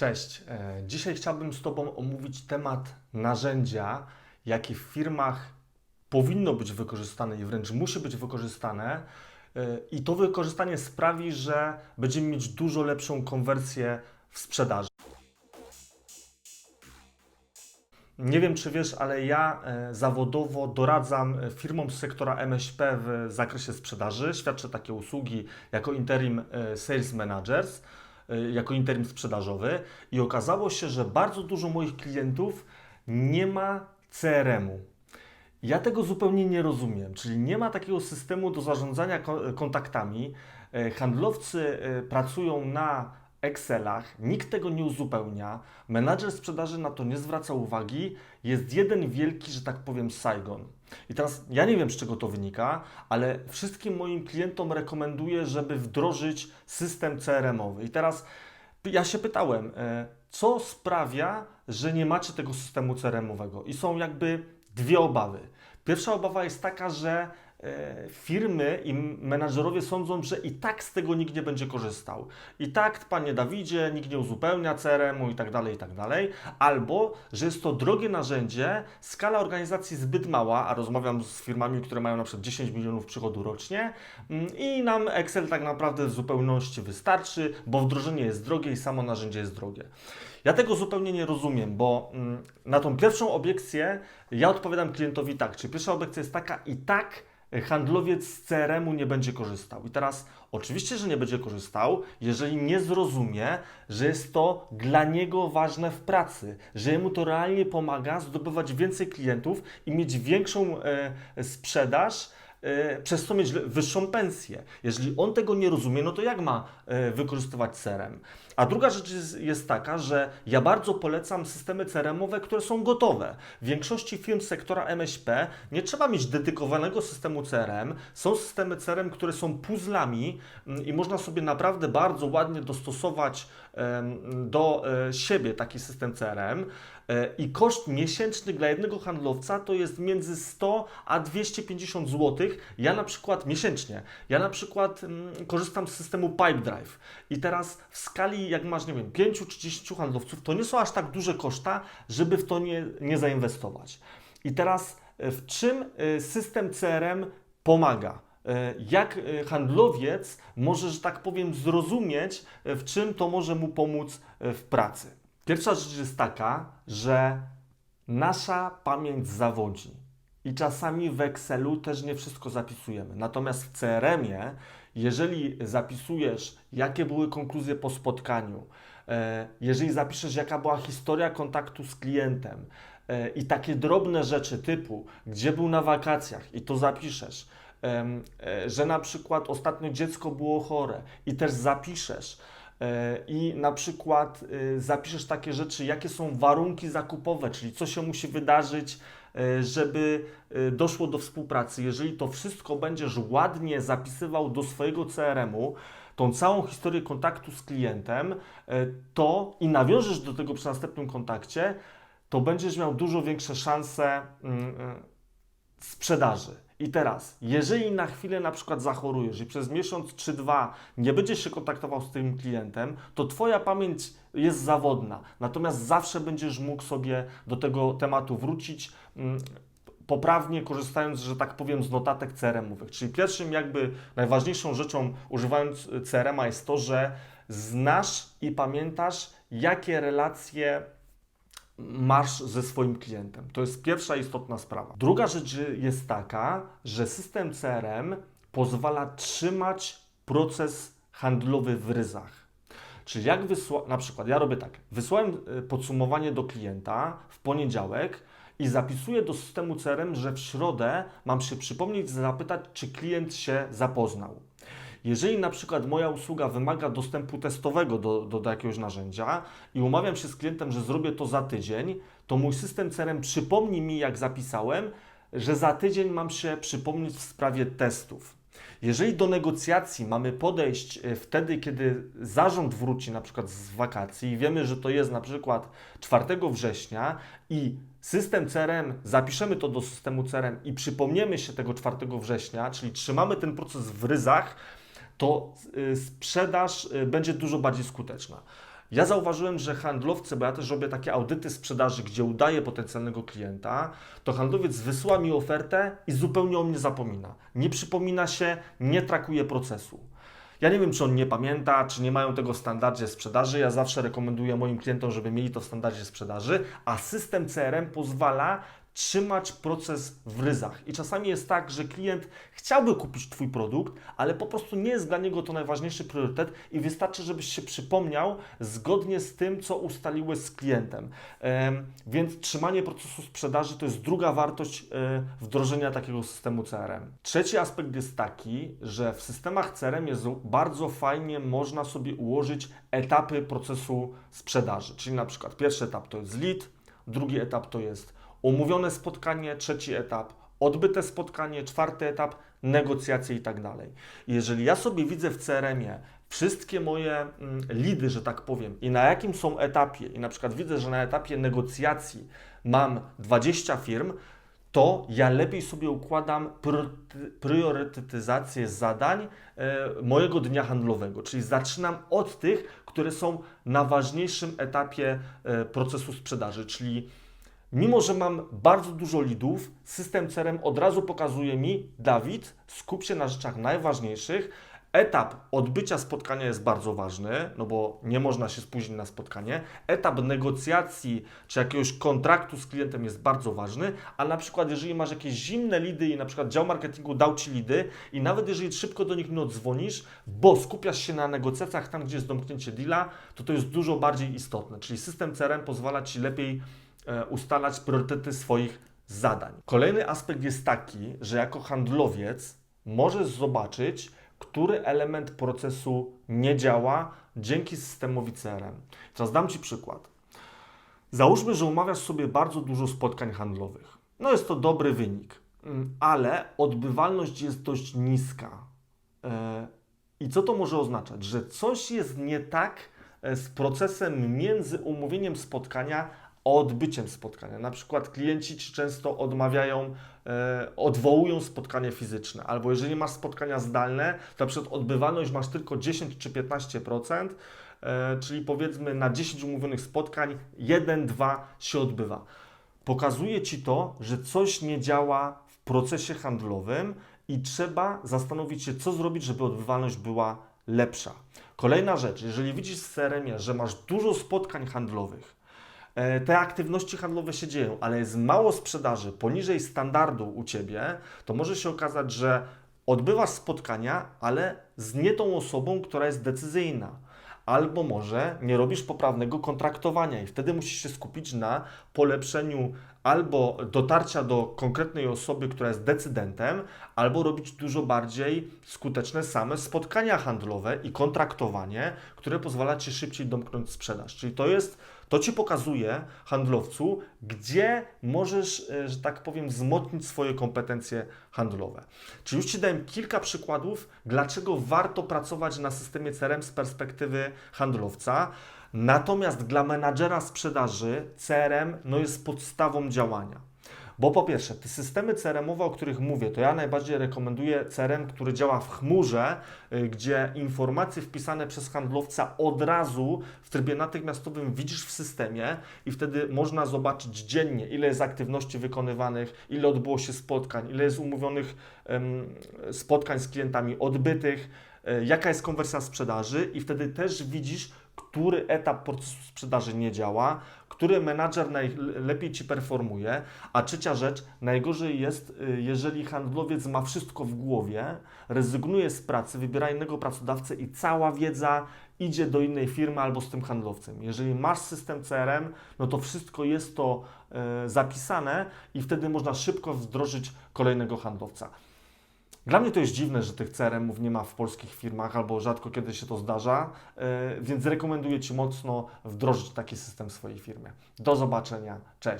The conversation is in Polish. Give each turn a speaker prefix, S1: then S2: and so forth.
S1: Cześć. E, Dzisiaj chciałbym z Tobą omówić temat narzędzia, jakie w firmach powinno być wykorzystane i wręcz musi być wykorzystane. E, I to wykorzystanie sprawi, że będziemy mieć dużo lepszą konwersję w sprzedaży. Nie wiem, czy wiesz, ale ja e, zawodowo doradzam firmom z sektora MŚP w zakresie sprzedaży. Świadczę takie usługi jako interim sales managers, jako interim sprzedażowy i okazało się, że bardzo dużo moich klientów nie ma CRM-u. Ja tego zupełnie nie rozumiem, czyli nie ma takiego systemu do zarządzania ko- kontaktami. E, Handlowcy e, pracują na Excelach, nikt tego nie uzupełnia, menadżer sprzedaży na to nie zwraca uwagi, jest jeden wielki, że tak powiem, Saigon. I teraz ja nie wiem, z czego to wynika, ale wszystkim moim klientom rekomenduję, żeby wdrożyć system CRM-owy. I teraz ja się pytałem, e, co sprawia, że nie macie tego systemu CRM-owego? I są jakby dwie obawy. Pierwsza obawa jest taka, że firmy i menadżerowie sądzą, że i tak z tego nikt nie będzie korzystał. I tak, panie Dawidzie, nikt nie uzupełnia CRM-u i tak dalej, i tak dalej. Albo, że jest to drogie narzędzie, skala organizacji zbyt mała, a rozmawiam z firmami, które mają na przykład 10 milionów przychodu rocznie mm, i nam Excel tak naprawdę w zupełności wystarczy, bo wdrożenie jest drogie i samo narzędzie jest drogie. Ja tego zupełnie nie rozumiem, bo mm, na tą pierwszą obiekcję ja odpowiadam klientowi tak. Czy pierwsza obiekcja jest taka i tak handlowiec z CRM-u nie będzie korzystał. I teraz oczywiście, że nie będzie korzystał, jeżeli nie zrozumie, że jest to dla niego ważne w pracy, że jemu to realnie pomaga zdobywać więcej klientów i mieć większą e, sprzedaż przez to mieć wyższą pensję. Jeżeli on tego nie rozumie, no to jak ma e, wykorzystywać CRM? A druga rzecz jest, jest taka, że ja bardzo polecam systemy CRM-owe, które są gotowe. W większości firm sektora MŚP nie trzeba mieć dedykowanego systemu CRM. Są systemy CRM, które są puzzlami mm, i można sobie naprawdę bardzo ładnie dostosować do e, siebie taki system CRM. E, I koszt miesięczny dla jednego handlowca to jest między 100 a 250 zł. Ja na przykład miesięcznie, ja na przykład mm, korzystam z systemu Pipedrive. I teraz w skali, jak masz, nie wiem, 5 czy 10 handlowców, to nie są aż tak duże koszta, żeby w to nie, nie zainwestować. I teraz e, w czym e, system CRM pomaga? Jak handlowiec może, że tak powiem, zrozumieć, w czym to może mu pomóc w pracy? Pierwsza rzecz jest taka, że nasza pamięć zawodzi i czasami w Excelu też nie wszystko zapisujemy. Natomiast w CRM-ie, jeżeli zapisujesz, jakie były konkluzje po spotkaniu, e, jeżeli zapiszesz, jaka była historia kontaktu z klientem e, i takie drobne rzeczy typu, gdzie był na wakacjach i to zapiszesz, e, że na przykład ostatnio dziecko było chore i też zapiszesz, i na przykład y, zapiszesz takie rzeczy, jakie są warunki zakupowe, czyli co się musi wydarzyć, e, żeby y, doszło do współpracy. Jeżeli to wszystko będziesz ładnie zapisywał do swojego CRM-u, tą całą historię kontaktu z klientem, e, to i nawiążesz do tego przy następnym kontakcie, to będziesz miał dużo większe szanse mm, sprzedaży. I teraz, jeżeli na chwilę na przykład zachorujesz i przez miesiąc czy dwa nie będziesz się kontaktował z tym klientem, to Twoja pamięć jest zawodna. Natomiast zawsze będziesz mógł sobie do tego tematu wrócić. mm, Poprawnie korzystając, że tak powiem, z notatek CRM-owych. Czyli pierwszym, jakby najważniejszą rzeczą używając CRM-a jest to, że znasz i pamiętasz, jakie relacje masz ze swoim klientem. To jest pierwsza istotna sprawa. Druga rzecz jest taka, że system CRM pozwala trzymać proces handlowy w ryzach. Czyli jak wysła, na przykład ja robię tak, wysłałem y, podsumowanie do klienta w poniedziałek i zapisuję do systemu CRM, że w środę mam się przypomnieć, zapytać, czy klient się zapoznał. Jeżeli na przykład moja usługa wymaga dostępu testowego do, do, do jakiegoś narzędzia i umawiam się z klientem, że zrobię to za tydzień, to mój system CRM przypomni mi, jak zapisałem, że za tydzień mam się przypomnieć w sprawie testów. Jeżeli do negocjacji mamy podejść e, wtedy, kiedy zarząd wróci na przykład z wakacji i wiemy, że to jest na przykład 4 września i system CRM, zapiszemy to do systemu CRM i przypomniemy się tego 4 września, czyli trzymamy ten proces w ryzach, to y, sprzedaż y, będzie dużo bardziej skuteczna. Ja zauważyłem, że handlowcy, bo ja też robię takie audyty sprzedaży, gdzie udaję potencjalnego klienta, to handlowiec wysyła mi ofertę i zupełnie o mnie zapomina. Nie przypomina się, nie trakuje procesu. Ja nie wiem, czy on nie pamięta, czy nie mają tego w standardzie sprzedaży. Ja zawsze rekomenduję moim klientom, żeby mieli to w standardzie sprzedaży, a system CRM pozwala trzymać proces w ryzach. I czasami jest tak, że klient chciałby kupić Twój produkt, ale po prostu nie jest dla niego to najważniejszy priorytet i wystarczy, żebyś się przypomniał zgodnie z tym, co ustaliłeś z klientem. Em, więc trzymanie procesu sprzedaży to jest druga wartość e, wdrożenia takiego systemu CRM. Trzeci aspekt jest taki, że w systemach CRM jest bardzo fajnie można sobie ułożyć etapy procesu sprzedaży. Czyli na przykład pierwszy etap to jest lead, drugi etap to jest umówione spotkanie, trzeci etap odbyte spotkanie, czwarty etap negocjacje i tak dalej. Jeżeli ja sobie widzę w CRM-ie wszystkie moje mm, lidy, że tak powiem, i na jakim są etapie, i na przykład widzę, że na etapie negocjacji mam 20 firm, to ja lepiej sobie układam priory- priorytetyzację zadań e, mojego dnia handlowego, czyli zaczynam od tych, które są na ważniejszym etapie e, procesu sprzedaży, czyli Mimo, że mam bardzo dużo lidów, system CRM od razu pokazuje mi, Dawid, skup się na rzeczach najważniejszych. Etap odbycia spotkania jest bardzo ważny, no bo nie można się spóźnić na spotkanie. Etap negocjacji czy jakiegoś kontraktu z klientem jest bardzo ważny, a na przykład jeżeli masz jakieś zimne lidy i na przykład dział marketingu dał Ci lidy i nawet jeżeli szybko do nich nie odzwonisz, bo skupiasz się na negocjacjach tam, gdzie jest domknięcie deala, to to jest dużo bardziej istotne. Czyli system CRM pozwala Ci lepiej ustalać priorytety swoich zadań. Kolejny aspekt jest taki, że jako handlowiec możesz zobaczyć, który element procesu nie działa dzięki systemowi CRM. Teraz dam Ci przykład. Załóżmy, że umawiasz sobie bardzo dużo spotkań handlowych. No jest to dobry wynik, mm, ale odbywalność jest dość niska. E, I co to może oznaczać? Że coś jest nie tak e, z procesem między umówieniem spotkania odbyciem spotkania. Na przykład klienci ci często odmawiają, e, odwołują spotkanie fizyczne, albo jeżeli masz spotkania zdalne, to na przykład odbywalność masz tylko 10 czy 15%, e, czyli powiedzmy na 10 umówionych spotkań 1-2 się odbywa. Pokazuje ci to, że coś nie działa w procesie handlowym i trzeba zastanowić się, co zrobić, żeby odbywalność była lepsza. Kolejna rzecz, jeżeli widzisz w CRM-ie, że masz dużo spotkań handlowych, te aktywności handlowe się dzieją, ale jest mało sprzedaży poniżej standardu u Ciebie, to może się okazać, że odbywasz spotkania, ale z nie tą osobą, która jest decyzyjna. Albo może nie robisz poprawnego kontraktowania i wtedy musisz się skupić na polepszeniu albo dotarcia do konkretnej osoby, która jest decydentem, albo robić dużo bardziej skuteczne same spotkania handlowe i kontraktowanie, które pozwala Ci szybciej domknąć sprzedaż. Czyli to jest to Ci pokazuje, handlowcu, gdzie możesz, e, że tak powiem, wzmocnić swoje kompetencje handlowe. Czyli już Ci dałem kilka przykładów, dlaczego warto pracować na systemie CRM z perspektywy handlowca. Natomiast dla menadżera sprzedaży CRM no jest podstawą działania. Bo po pierwsze, te systemy CRM-owe, o których mówię, to ja najbardziej rekomenduję CRM, który działa w chmurze, y, gdzie informacje wpisane przez handlowca od razu w trybie natychmiastowym widzisz w systemie i wtedy można zobaczyć dziennie, ile jest aktywności wykonywanych, ile odbyło się spotkań, ile jest umówionych um, spotkań z klientami odbytych, jaka jest konwersja sprzedaży i wtedy też widzisz, który etap procesu sprzedaży nie działa, który menadżer najlepiej ci performuje. A trzecia rzecz, najgorzej jest, y, jeżeli handlowiec ma wszystko w głowie, rezygnuje z pracy, wybiera innego pracodawcę i cała wiedza idzie do innej firmy albo z tym handlowcem. Jeżeli masz system CRM, no to wszystko jest to y, zapisane i wtedy można szybko wdrożyć kolejnego handlowca. Dla mnie to jest dziwne, że tych CRM-ów nie ma w polskich firmach, albo rzadko kiedy się to zdarza, e, więc rekomenduję Ci mocno wdrożyć taki system w swojej firmie. Do zobaczenia, cześć.